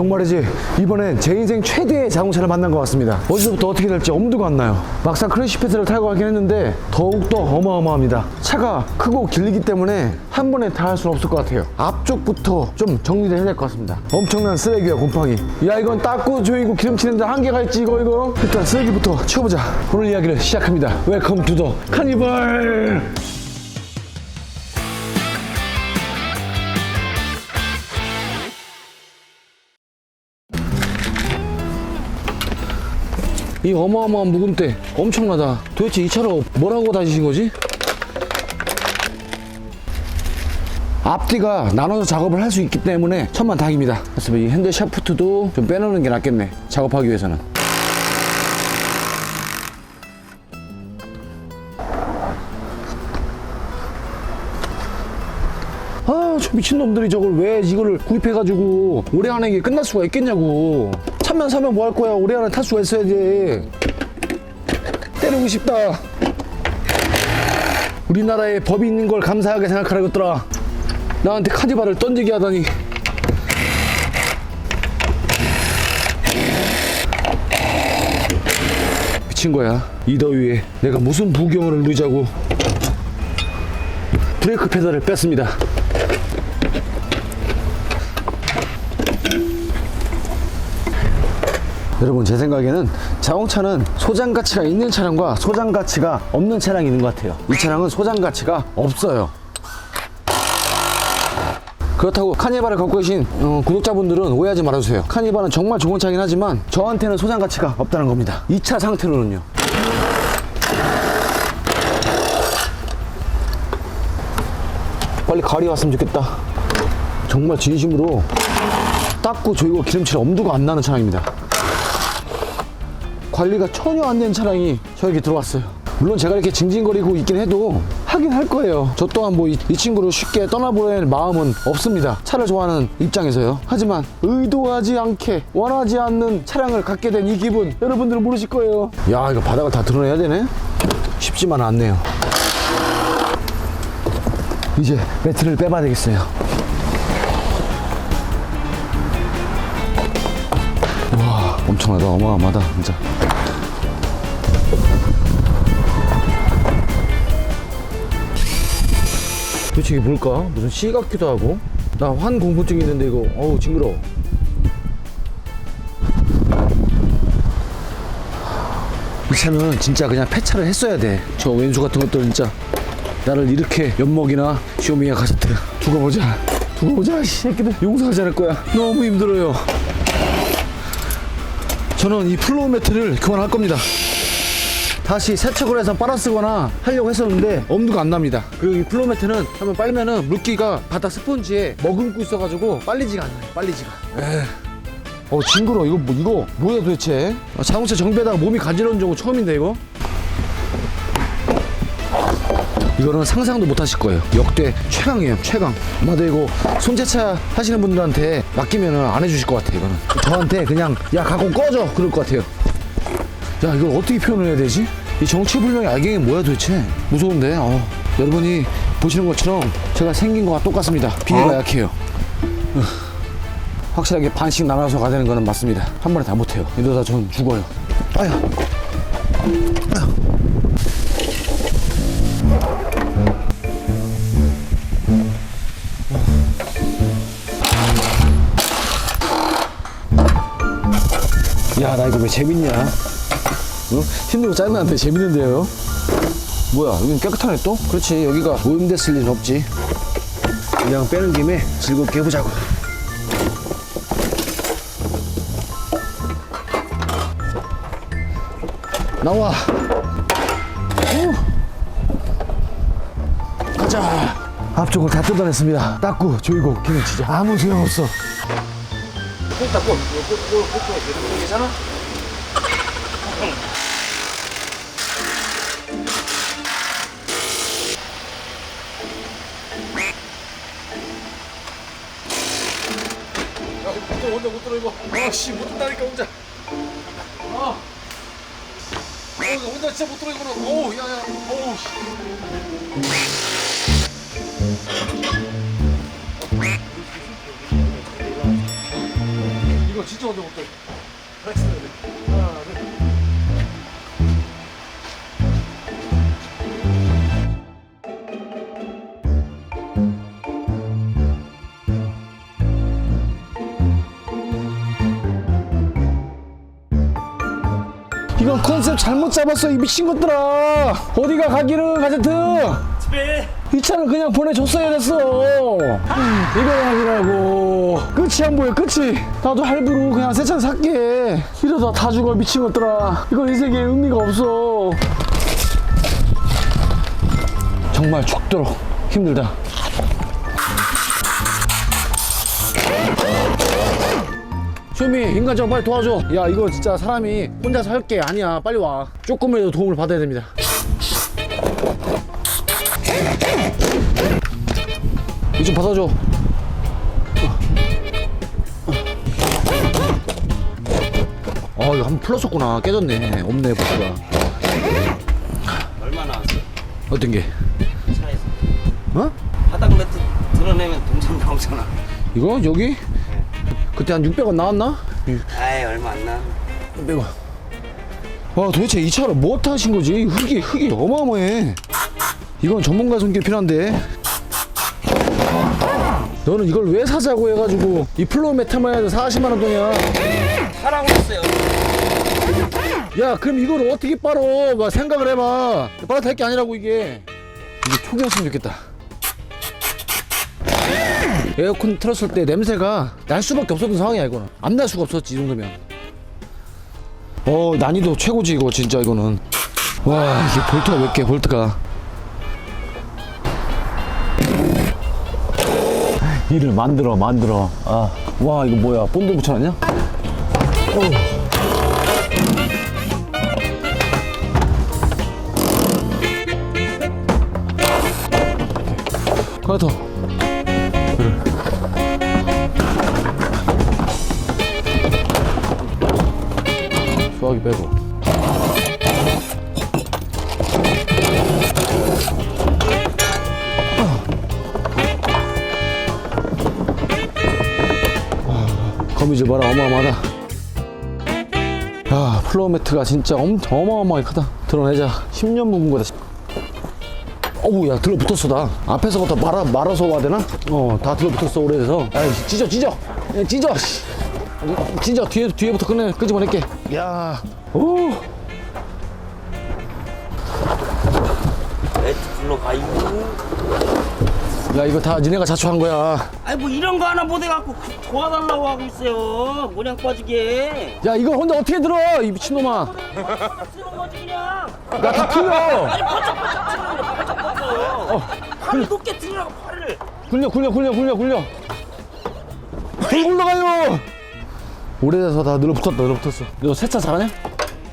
정말이지. 이번엔 제 인생 최대의 자동차를 만난 것 같습니다. 어디서부터 어떻게 될지 엄두가 안 나요. 막상 크래시패드를 타고 가긴 했는데 더욱더 어마어마합니다. 차가 크고 길기 때문에 한 번에 다 할 수는 없을 것 같아요. 앞쪽부터 좀 정리를 해야 될 것 같습니다. 엄청난 쓰레기야 곰팡이. 야 이건 닦고 조이고 기름치는데 한계가 있지 이거 이거? 일단 쓰레기부터 치워보자. 오늘 이야기를 시작합니다. 웰컴 투더 카니발 이 어마어마한 묵음대 엄청나다 도대체 이 차로 뭐라고 다니신 거지? 앞뒤가 나눠서 작업을 할 수 있기 때문에 천만 다행입니다 그래서 이 핸들 샤프트도 좀 빼놓는 게 낫겠네 작업하기 위해서는 아, 저 미친놈들이 저걸 왜 이거를 구입해가지고 올해 안에 이게 끝날 수가 있겠냐고. 참면 사면 뭐 할 거야. 올해 안에 탈 수가 있어야지. 때리고 싶다. 우리나라에 법이 있는 걸 감사하게 생각하라 것더라. 나한테 카니발을 던지게 하다니. 미친 거야. 이 더위에 내가 무슨 부경을 누리자고. 브레이크 페달을 뺐습니다. 여러분 제 생각에는 자동차는 소장 가치가 있는 차량과 소장 가치가 없는 차량이 있는 것 같아요. 이 차량은 소장 가치가 없어요. 그렇다고 카니발을 갖고 계신 어, 구독자분들은 오해하지 말아주세요. 카니발은 정말 좋은 차긴 하지만 저한테는 소장 가치가 없다는 겁니다. 이 차 상태로는요. 빨리 가을이 왔으면 좋겠다. 정말 진심으로 닦고 조이고 기름칠 엄두가 안 나는 차량입니다. 관리가 전혀 안 된 차량이 저에게 들어왔어요. 물론 제가 이렇게 징징거리고 있긴 해도 하긴 할 거예요. 저 또한 뭐이 친구를 쉽게 떠나보낼 마음은 없습니다. 차를 좋아하는 입장에서요. 하지만 의도하지 않게 원하지 않는 차량을 갖게 된 이 기분 여러분들은 모르실 거예요. 야 이거 바닥을 다 드러내야 되네. 쉽지만 않네요. 이제 매트를 빼봐야 되겠어요. 와 엄청나다 어마어마하다 진짜. 도대체 이게 뭘까? 무슨 씨 같기도 하고. 나 환 공포증 있는데 이거. 어우 징그러워. 이 차는 진짜 그냥 폐차를 했어야 돼저 왼수 같은 것들 진짜. 나를 이렇게 엿먹이나 쇼미야 가셨대 죽어보자. 죽어보자 이 새끼들. 용서하지 않을 거야. 너무 힘들어요. 저는 이 플로우 매트를 그만할 겁니다 다시 세척을 해서 빨아 쓰거나 하려고 했었는데 엄두가 안 납니다. 그리고 이 플로우 매트는 한번 빨면은 물기가 바닥 스펀지에 머금고 있어가지고 빨리지가 않아요. 빨리지가. 에휴. 어 징그러. 이거 뭐 이거 뭐야 도대체? 아, 자동차 정비하다가 몸이 간지러운 적은 처음인데 이거. 이거는 상상도 못 하실 거예요. 역대 최강이에요, 최강. 아마도 이거 손재차 하시는 분들한테 맡기면은 안 해주실 것 같아요, 이거는. 저한테 그냥, 야, 갖고 꺼져! 그럴 것 같아요. 야 이걸 어떻게 표현을 해야 되지? 이 정체불명의 알갱이 뭐야 도대체? 무서운데 어. 여러분이 보시는 것처럼 제가 생긴 거와 똑같습니다 비위가 약해요 으. 확실하게 반씩 나눠서 가되는 거는 맞습니다 한 번에 다 못해요 이러다 전 죽어요 아야 아야. 야 나 이거 왜 재밌냐 어? 힘들고 짜증나는데 재밌는데요? 뭐야 여긴 깨끗하네 또? 그렇지 여기가 오염됐을 일은 없지 그냥 빼는 김에 즐겁게 해보자고 나와 오. 가자 앞쪽을 다 뜯어냈습니다 닦고 조이고 기름치자 아무 소용 없어 꼭 닦고 꼭 괜찮아? 혼자 못 들어 이거. 아씨 못 든다니까 혼자. 아. 어, 혼자 진짜 못 들어 이거는. 어우, 야야. 씨. 이거 진짜 먼저 볼게. 같이 해야 돼. 컨셉 잘못 잡았어 이 미친 것들아. 어디가 가기는 가제트? 집에 이 차는 그냥 보내줬어야 됐어. 이거 아니라고. 끝이 안 보여 끝이. 나도 할부로 그냥 새차 살게. 이러다 다 죽어 미친 것들아. 이건 이 세계에 의미가 없어. 정말 죽도록 힘들다 쇼미 인간적으로 빨리 도와줘. 야 이거 진짜 사람이 혼자 살게. 아니야 빨리 와. 조금이라도 도움을 받아야 됩니다. 이거 좀 받아줘. 어 이거 한 번 풀었었구나. 깨졌네. 없네 보스가. 얼마 나왔어? 어떤 게? 차에서. 어? 바닥 매트 드러내면 동전 나오잖아. 이거 여기 그때 한 600원 나왔나? 아이 얼마 안 나. 600원. 와 도대체 이 차를 뭐 타신 거지? 흙이 흙이 어마어마해. 이건 전문가 손길 필요한데. 너는 이걸 왜 사자고 해가지고 이 플로우 메타만 해도 40만 원 돈이야? 사라고 했어요. 야 그럼 이걸 어떻게 빨어? 막 생각을 해봐. 빨아 될게 아니라고 이게. 이게 초기였으면 좋겠다 에어컨 틀었을 때 냄새가 날 수밖에 없었던 상황이야 이거는 안 날 수가 없었지 이 정도면 어 난이도 최고지 이거 진짜 이거는 와 이게 볼트가 몇 개 볼트가 일을 만들어 만들어 아 와 이거 뭐야 본드 붙여놨냐? 어. 하나 더. 수화기 빼고. 아, 거미줄 봐라 어마어마하다. 야 플로우 매트가 진짜 엄청 어마어마하게 크다. 드러내자. 10년 묵은 거다. 어우 야 들러붙었어 나 앞에서부터 말아, 말아서 와야 되나? 어다 들러붙었어 오래돼서 야 찢어 찢어 야, 찢어 씨. 찢어 뒤에, 뒤에부터 끝내 끄집어낼게. 야오. 매트 불러가요 야 이거 다 니네가 자초한 거야. 아이 뭐 이런 거 하나 못 해갖고 그- 도와달라고 하고 있어요. 모양 빠지게. 야 이걸 혼자 어떻게 들어 이 미친놈아. 쓰는 거지 그냥. 야다 틀려. 아니 번쩍번쩍 치는 거 번쩍번쩍. 팔을 높게 들으라고 팔을. 굴려 굴려 굴려 굴려 굴려. 굴 굴러가요 오래돼서 다 늘어붙었다 늘어붙었어. 너 세차 잘하냐?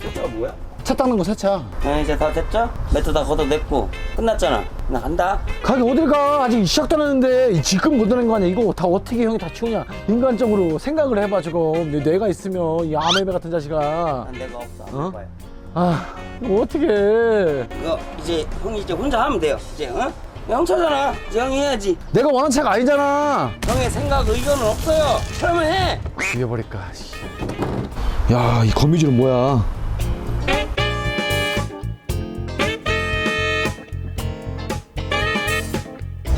진짜 뭐야? 차 닦는 거 세차. 아 이제 다 됐죠? 매트 다 걷어냈고. 끝났잖아. 나 간다. 가게 어딜 가? 아직 시작도 안 했는데. 지금 걷어낸 거 아니야? 이거 다 어떻게 형이 다 치우냐? 인간적으로 생각을 해봐 지금 내 뇌가 있으면 이 아메베 같은 자식아. 난 내가 없어. 안 어? 봐요 아 이거 어떻게 해? 이거 이제 형이 이제 혼자 하면 돼요. 이제 어? 형 차잖아. 이제 형이 해야지. 내가 원하는 차가 아니잖아. 형의 생각 의견은 없어요. 처음에 해. 죽여버릴까 야 이 거미줄은 뭐야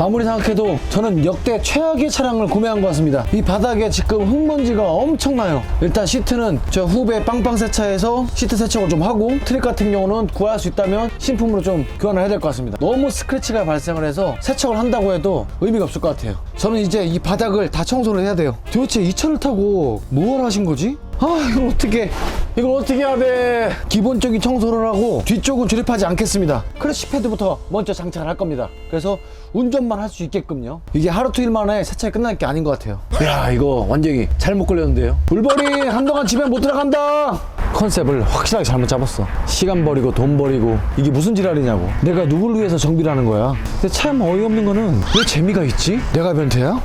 아무리 생각해도 저는 역대 최악의 차량을 구매한 것 같습니다. 이 바닥에 지금 흙먼지가 엄청나요. 일단 시트는 저 후배 빵빵 세차에서 시트 세척을 좀 하고 트랙 같은 경우는 구할 수 있다면 신품으로 좀 교환을 해야 될 것 같습니다. 너무 스크래치가 발생을 해서 세척을 한다고 해도 의미가 없을 것 같아요. 저는 이제 이 바닥을 다 청소를 해야 돼요. 도대체 이 차를 타고 뭘 하신 거지? 아 이걸 어떻게 이걸 어떻게 해야 돼? 기본적인 청소를 하고 뒤쪽은 조립하지 않겠습니다. 크래시 패드부터 먼저 장착을 할 겁니다. 그래서 운전만 할 수 있게끔요. 이게 하루 이틀 만에 세차가 끝날 게 아닌 것 같아요. 야 이거 완전히 잘못 걸렸는데요. 울버리 한동안 집에 못 들어간다! 컨셉을 확실하게 잘못 잡았어. 시간 버리고 돈 버리고 이게 무슨 지랄이냐고. 내가 누굴 위해서 정비를 하는 거야? 근데 참 어이없는 거는 왜 재미가 있지? 내가 변태야?